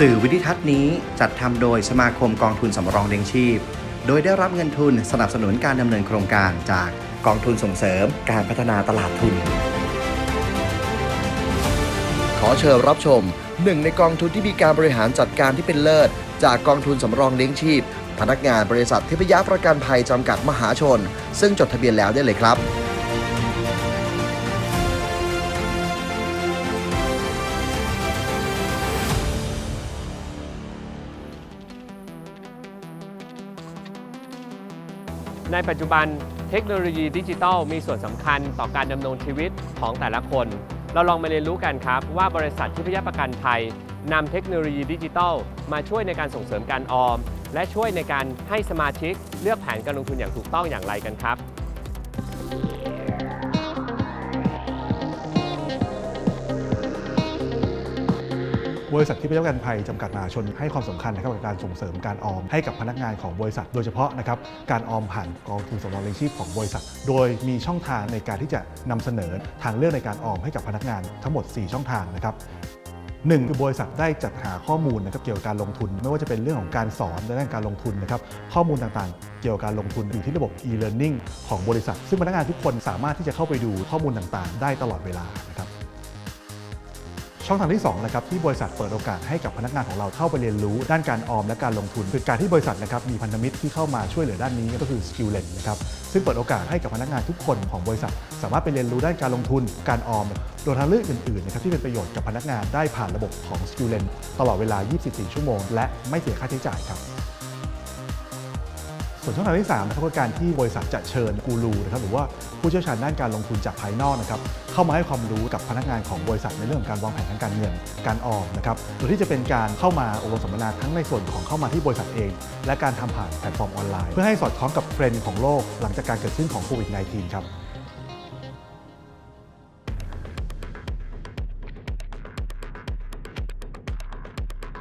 สื่อวิดิทัศน์นี้จัดทำโดยสมาคมกองทุนสำรองเลี้ยงชีพ โดยได้รับเงินทุนสนับสนุนการดำเนินโครงการจากกองทุนส่งเสริมการพัฒนาตลาดทุน ขอเชิญรับชมหนึ่งในกองทุนที่มีการบริหารจัดการที่เป็นเลิศ จากกองทุนสำรองเลี้ยงชีพ พนักงานบริษัททิพยประกันภัยจำกัดมหาชน ซึ่งจดทะเบียนแล้วได้เลยครับ ในปัจจุบันเทคโนโลยีดิจิทัลมีส่วนสำคัญต่อการดำรงชีวิตของแต่ละคน เราลองมาเรียนรู้กันครับ ว่าบริษัททิพยประกันภัยนำเทคโนโลยีดิจิทัลมาช่วยในการส่งเสริมการออม และช่วยในการให้สมาชิกเลือกแผนการลงทุนอย่างถูกต้องอย่างไรกันครับ บริษัทที่ประกันภัยจำกัดมหาชนให้ความสำคัญนะครับกับการส่งเสริมการออมให้กับพนักงานของบริษัท โดยเฉพาะนะครับการออมผ่านกองทุนสำรองเลี้ยงชีพของบริษัท โดยมีช่องทางในการที่จะนำเสนอทางเลือกในการออมให้กับพนักงานทั้งหมด 4 ช่องทางนะครับหนึ่งคือบริษัทได้จัดหาข้อมูลนะครับเกี่ยวกับการลงทุน ไม่ว่าจะเป็นเรื่องของการสอนในด้านการลงทุนนะครับข้อมูลต่างๆ เกี่ยวกับการลงทุนอยู่ที่ระบบ e-learning ของบริษัท ซึ่งพนักงานทุกคนสามารถที่จะเข้าไปดูข้อมูลต่างๆ ได้ตลอดเวลา ช่องทางที่2นะครับที่บริษัทเปิดโอกาสให้กับพนักงานของเราเข้าไปเรียนรู้ด้านการออมและการลงทุนคือการที่บริษัทนะครับมีพันธมิตรที่เข้ามาช่วยเหลือด้านนี้ก็คือ Skillen นะครับซึ่งเปิดโอกาสให้กับพนักงานทุกคนของบริษัท สามารถไปเรียนรู้ด้านการลงทุน การออมโดยทางเลือกอื่นๆนะครับที่เป็นประโยชน์กับพนักงานได้ผ่านระบบของ Skillen ตลอดเวลา 24 ชั่วโมง และไม่เสียค่าใช้จ่ายครับ ส่วนช่องทางที่3นะครับคือการที่บริษัทจะเชิญกูรูนะครับหรือว่าผู้เชี่ยวชาญด้านการลงทุนจากภายนอกนะครับเข้ามาให้ความรู้กับพนักงานของบริษัทในเรื่องของการวางแผนทางการเงินการออมนะครับโดยที่จะเป็นการเข้ามาอบรมสัมมนาทั้งในส่วนของเข้ามาที่บริษัทเอง และการทำผ่านแพลตฟอร์มออนไลน์ เพื่อให้สอดคล้องกับเทรนด์ของโลกหลังจากการเกิดขึ้นของโควิด -19 ครับ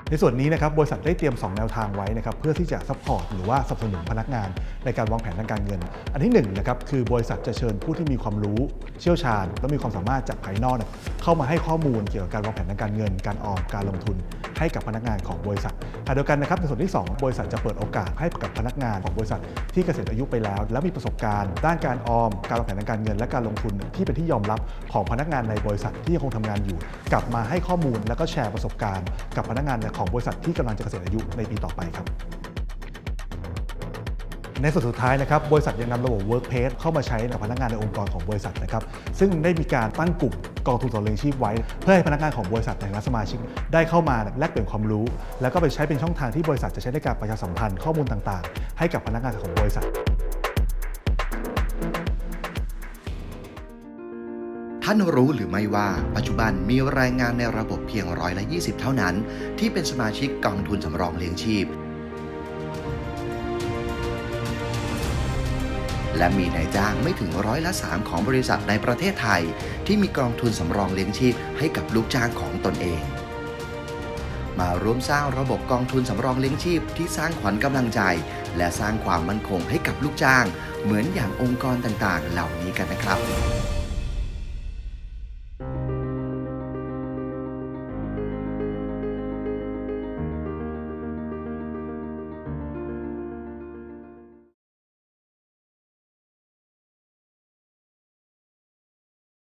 ในส่วนนี้นะครับบริษัทได้เตรียม 2 แนวทางไว้นะครับเพื่อที่จะซัพพอร์ตหรือว่าสนับสนุนพนักงาน ในการวางแผนทางการเงิน อันที่1นงนะครับคือบริษัทจะเชิญผู้ที่มีความรู้เชี่ยวชาญ และมีความสามารถจากภายนอก เข้ามาให้ข้อมูลเกี่ยวกับการวางแผนทางการเงิน การออมการลงทุนให้กับพนักงานของบริษัทขณะเดียวกันนะครับในส่วนที่ 2 บริษัทจะเปิดโอกาสให้กับพนักงานของบริษัท ที่เกษียณอายุไปแล้ว และมีประสบการณ์ ด้านการออม การวางแผนทางการเงิน และการลงทุนที่เป็นที่ยอมรับของพนักงานในบริษัทที่ยังคงทำงานอยู่ กลับมาให้ข้อมูลและก็แชร์ประสบการณ์ กับพนักงานของบริษัทที่กำลังจะเกษียณอายุในปีต่อไปครับ ในส่วนสุดท้ายนะครับบริษัทยังนำระบบ Workplace เข้ามาใช้กับพนักงานในองค์กรของบริษัทนะครับซึ่งได้มีการตั้งกลุ่มกองทุนสำรองเลี้ยงชีพไว้ เพื่อให้พนักงานของบริษัทในฐานะสมาชิกได้เข้ามาแลกเปลี่ยนความรู้ แล้วก็ไปใช้เป็นช่องทางที่บริษัทจะใช้ในการประชาสัมพันธ์ข้อมูลต่างๆ ให้กับพนักงานของบริษัทท่านรู้หรือไม่ว่าปัจจุบันมีแรงงานในระบบเพียงร้อยละ 20 เท่านั้น ที่เป็นสมาชิกกองทุนสำรองเลี้ยงชีพ และมีนายจ้างไม่ถึงร้อยละ 3 ของบริษัทในประเทศไทย ที่มีกองทุนสำรองเลี้ยงชีพให้กับลูกจ้างของตนเอง มาร่วมสร้างระบบกองทุนสำรองเลี้ยงชีพที่สร้างขวัญกำลังใจ และสร้างความมั่นคงให้กับลูกจ้าง เหมือนอย่างองค์กรต่างๆ เหล่านี้กันนะครับ